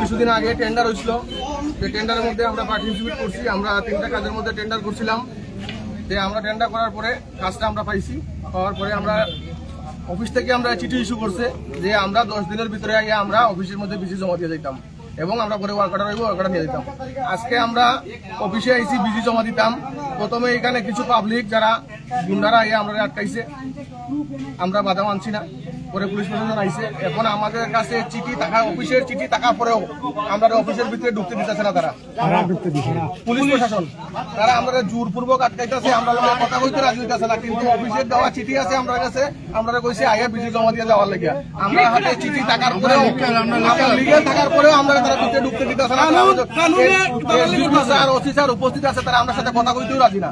কিছুদিন আগে টেন্ডার হয়েছিল। যে টেন্ডারের মধ্যে আমরা পার্টিসিপেট করছি। আমরা তিনটা কাজের মধ্যে টেন্ডার করছিলাম। যে আমরা টেন্ডার করার পরে কাজটা আমরা পাইছি। পাওয়ার পরে আমরা অফিস থেকে আমরা চিঠি ইস্যু করছে যে আমরা দশ দিনের ভিতরে আগে আমরা অফিসের মধ্যে বিসি জমা দিয়ে দিতাম। এবং আমরা পরে ওয়ার্কার রইব ওয়ার্কার নিয়ে দিতাম আজকে আমরা অফিসে আইসি বিজি জমা দিতাম। প্রথমে এখানে কিছু পাবলিক যারা গুন্ডারা আইয়া আমরা আটকাইছে। আমরা বাধা মানছি না। পরে পুলিশ প্রশাসন আইছে। এখন আমাদের কাছে চিঠি থাকা অফিসের চিঠি থাকার পরেও আমরা অফিসের ভিতরে ঢুকতে দিতেছে না তারা। পুলিশ প্রশাসন তারা আমরা জোরপূর্বক আটকাইতেছে আমরা কথা কইতে রাজি হইতেছে না। কিন্তু অফিসের দেওয়া চিঠি আছে আমরা কাছে আমরা কইছি আগে বিজি জমা দিয়ে যাওয়ার লাগে। আমরা হাতে চিঠি থাকার পরেও লিগেল থাকার পরেও আমরা তারা ভিতরে ঢুকতে দিতেছে না। স্যার ওসি স্যার উপস্থিত আছে তারা আমরা সাথে কথা কইতেও রাজি না।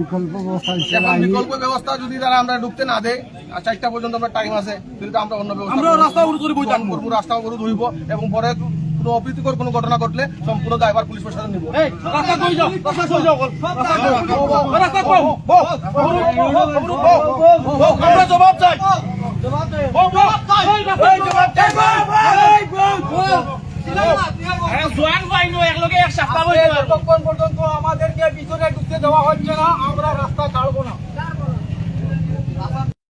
বিকল্প ব্যবস্থা এখন বিকল্প ব্যবস্থা যদি তারা আমরা ঢুকতে না দেয় আর চারটা পর্যন্ত আমরা টাইম আছে কিন্তু আমরা অন্য ব্যবস্থা আমরা রাস্তা অবরোধ করব রাস্তা অবরোধ হইব এবং পরে কোনো অপ্রীতিকর কোনো ঘটনা ঘটলে সম্পূর্ণ দায়ভার পুলিশ প্রশাসন নিব আমরা জবাব চাই জবাব চাই জোয়ান বাইনো একলগে এক সপ্তাহ পর্যন্ত আমাদেরকে ভিতরে ঢুকতে দেওয়া হচ্ছে না আমরা রাস্তা ছাড়বো না।